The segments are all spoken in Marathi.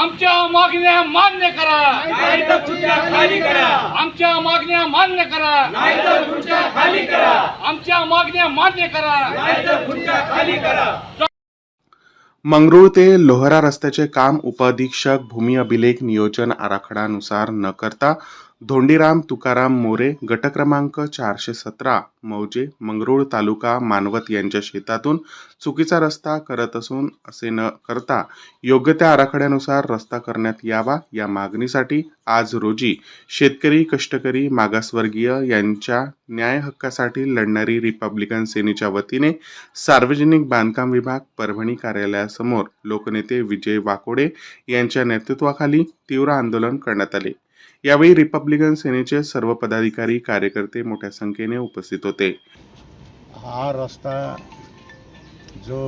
आमच्या मागण्या मान्य करा. खाली करा. आमच्या मागण्या मान्य करा. खाली करा. आमच्या मागण्या मान्य करा. खाली करा. मंगरुळ ते लोहरा रस्त्याचे काम उपअधीक्षक भूमी अभिलेख नियोजन आराखडानुसार न करता धोंडीराम तुकाराम मोरे गट क्रमांक चारशे सतरा मौजे मंगरुळ तालुका मानवत यांच्या शेतातून चुकीचा रस्ता करत असून असे न करता योग्य त्या आराखड्यानुसार रस्ता करण्यात यावा या मागणीसाठी आज रोजी शेतकरी कष्टकरी मागासवर्गीय यांच्या न्याय हक्कासाठी लढणारी रिपब्लिकन सेनेच्या वतीने सार्वजनिक बांधकाम विभाग परभणी कार्यालयासमोर लोकनेते विजय वाकोडे यांच्या नेतृत्वाखाली तीव्र आंदोलन करण्यात आले. यावेळी रिपब्लिकन सेनेचे सर्व पदाधिकारी कार्यकर्ते मोठ्या संख्येने उपस्थित होते. हा रस्ता जो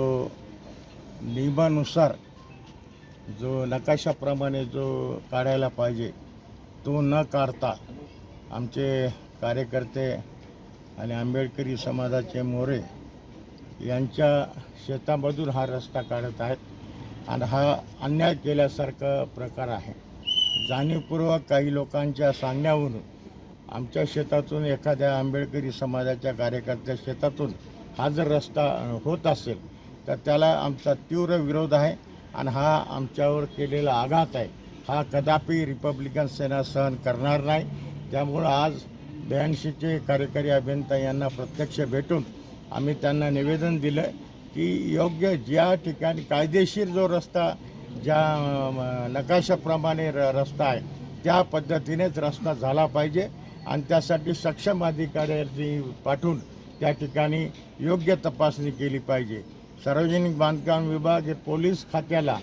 नियमानुसार जो नकाशाप्रमाणे जो काढायला पाहिजे तो न काढता आमचे कार्यकर्ते आणि आंबेडकरी समाजाचे मोरे यांच्या शेतामधून हा रस्ता काढत आहेत. आणि हा अन्याय केल्यासारखा प्रकार आहे. जाणीवपूर्वक काही लोकांच्या सांगण्यावरून आमच्या शेतातून एखाद्या आंबेडकरी समाजाच्या कार्यकर्त्या शेतातून हा जर रस्ता होत असेल तर त्याला आमचा तीव्र विरोध आहे आणि हा आमच्यावर केलेला आघात आहे. हा कदापि रिपब्लिकन सेना सहन करणार नाही. त्यामुळं आज ब्याऐंशीचे कार्यकारी अभियंता यांना प्रत्यक्ष भेटून आम्ही त्यांना निवेदन दिलं की योग्य ज्या ठिकाणी कायदेशीर जो रस्ता ज्या नकाशाप्रमाणे र रस्ता आहे त्या पद्धतीनेच रस्ता झाला पाहिजे. आणि त्यासाठी सक्षम अधिकाऱ्यांनी पाठवून त्या ठिकाणी योग्य तपासणी केली पाहिजे. सार्वजनिक बांधकाम विभाग हे पोलीस खात्याला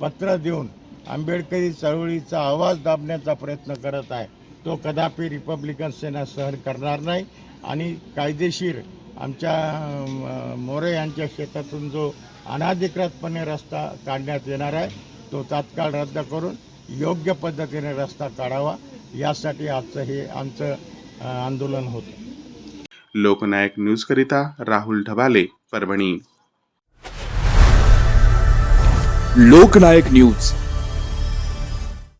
पत्र देऊन आंबेडकरी चळवळीचा आवाज दाबण्याचा प्रयत्न करत आहे. तो कदापि रिपब्लिकन सेना सहन करणार नाही. आणि कायदेशीर आमच्या मोरे यांच्या शेतातून जो अनाधिकृतपणे रस्ता काढण्यात येणार आहे. तो तात्काळ रद्द करून योग्य पद्धतीने रस्ता काढावा. यासाठी आजचं हे आमचं आंदोलन होतं. लोकनायक न्यूजकरिता राहुल ढबाले परभणी. लोकनायक न्यूज.